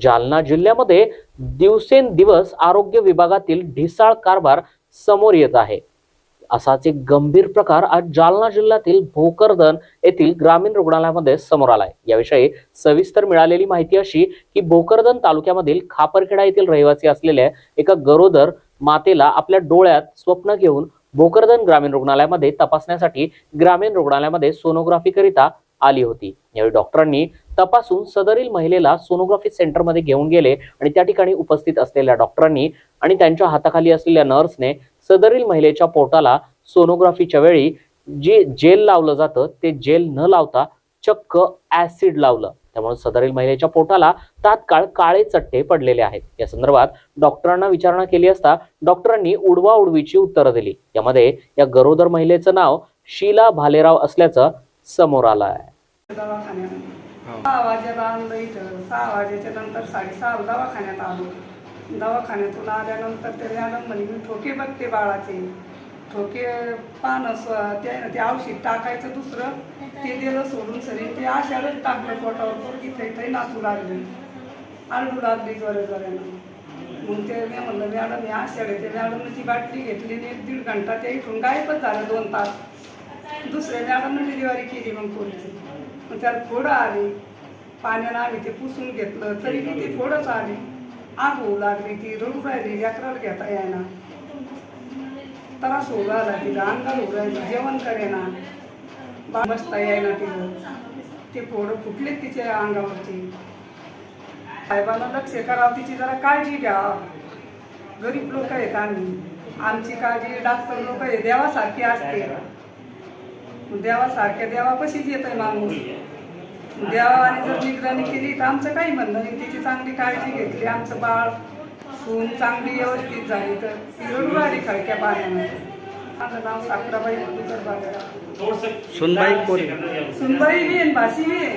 जालना जिल्ह्यामध्ये दिवसेंदिवस आरोग्य विभागातील ढिसाळ कारभार समोर येत आहे. असाच एक गंभीर प्रकार आज जालना जिल्ह्यातील भोकरदन येथील ग्रामीण रुग्णालयामध्ये समोर आलाय. याविषयी सविस्तर मिळालेली माहिती अशी की भोकरदन तालुक्यामधील खापरखेडा येथील रहिवासी असलेल्या एका गरोदर मातेला आपल्या डोळ्यात स्वप्न घेऊन भोकरदन ग्रामीण रुग्णालयामध्ये तपासण्यासाठी ग्रामीण रुग्णालयामध्ये सोनोग्राफीकरिता आली होती. यावेळी डॉक्टरांनी तपासून सदरील महिलेला सोनोग्राफी सेंटरमध्ये घेऊन गेले आणि त्या ठिकाणी उपस्थित असलेल्या डॉक्टरांनी आणि त्यांच्या हाताखाली असलेल्या नर्सने सदरील महिलेच्या पोटाला सोनोग्राफीच्या वेळी जे जेल लावलं जातं ते जेल न लावता चक्क ऍसिड लावलं. त्यामुळे सदरील महिलेच्या पोटाला तात्काळ काळे चट्टे पडलेले आहेत. या संदर्भात डॉक्टरांना विचारणा केली असता डॉक्टरांनी उडवा उडवीची उत्तरं दिली. यामध्ये या गरोदर महिलेचं नाव शीला भालेराव असल्याचं समोर आला आहे सहा वाजेला आणलं इथं. सहा वाजेच्या नंतर साडेसहा दवाखान्यात आलो. दवाखान्यातून आल्यानंतर ते मॅडम म्हणे मी ठोके बघते बाळाचे. ठोके पानं स्व ते ते औषध टाकायचं दुसरं. ते दिलं सोडून सरी ते आशाडच टाकलं पोटावर. पोरगी इथे नाचू लागली. आरडू लागली जोरे जोऱ्यानं. मग ते मी म्हणलं मॅडम हे आषाढ ते मॅडमने ती बाटली घेतली एक दीड घंटा ते इथून गायबच झालं दोन तास. दुसऱ्या मॅडमने डिलिव्हरी केली मग पोरीची. मग त्याला फोडं आली. पाण्यानं आम्ही ते पुसून घेतलं तरी बी ती थोडंच आली. आग होऊ लागली ती रडू राहिली लेकराला घेता यायना त्रास होऊ राहिला तिला अंगाल होऊ राहिली जेवण करेना. बा- बसता येईना तिला. ते फोडं फुटले तिच्या अंगावरती. साहेबांना लक्ष करावं तिची जरा काळजी घ्या. गरीब लोक आहेत आम्ही. आमची काळजी डॉक्टर लोक आहे देवासारखी असते. देवासारख्या देवापाशीच येतोय माणूस. देवाने जर निगराणी केली तर आमचं काही म्हणणं नाही. तिची चांगली काळजी घेतली आमचं बाळ सून चांगली व्यवस्थित झाली तर ती रडू राहिली खळक्या पाण्यानं माझं नाव साखराबाई मधुकर बागेरा सुनबाई सुनबाई बी आहे भासी बी आहे.